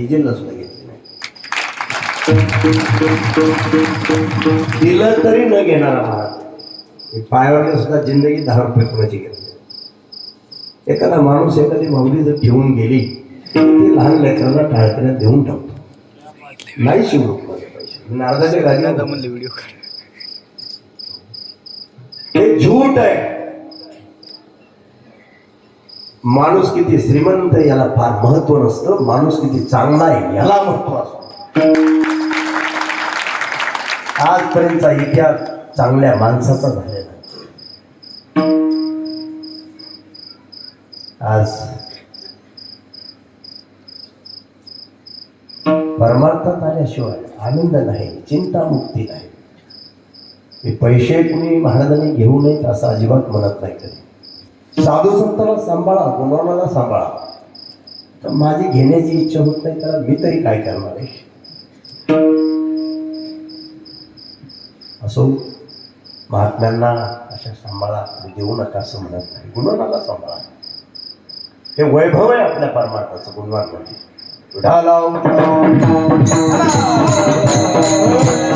डिझेलला सुद्धा घेतली नाही दिलं तरी न घेणारा महाराज हे पायावर सुद्धा जिंदगी दहा रुपये कोणाची घेतली? एखादा माणूस एखादी माऊली जर ठेवून गेली ती लहान लेकरांना टाळकऱ्यात देऊन टाकतो. नाही पैसे. नारदाच्या गाडी हे झूट आहे. माणूस किती श्रीमंत याला फार महत्त्व नसतं. माणूस किती चांगला आहे याला महत्त्व असतो. आजपर्यंतचा इतिहास चांगल्या माणसाचा झालेला आज परमार्थात आल्याशिवाय आनंद नाही चिंता मुक्ती नाही. हे पैसे कुणी महाराजांनी घेऊ नयेत असं अजिबात म्हणत नाही कधी. साधू संतांना सांभाळा गुणवानाला सांभाळा. तर माझी घेण्याची इच्छा होत नाही तर मी तरी काय करणार आहे? असो महात्म्यांना अशा सांभाळा देऊ नका असं म्हणत नाही. गुणवानाला सांभाळा. हे वैभव आहे आपल्या परमार्थाचं गुणवान म्हणजे.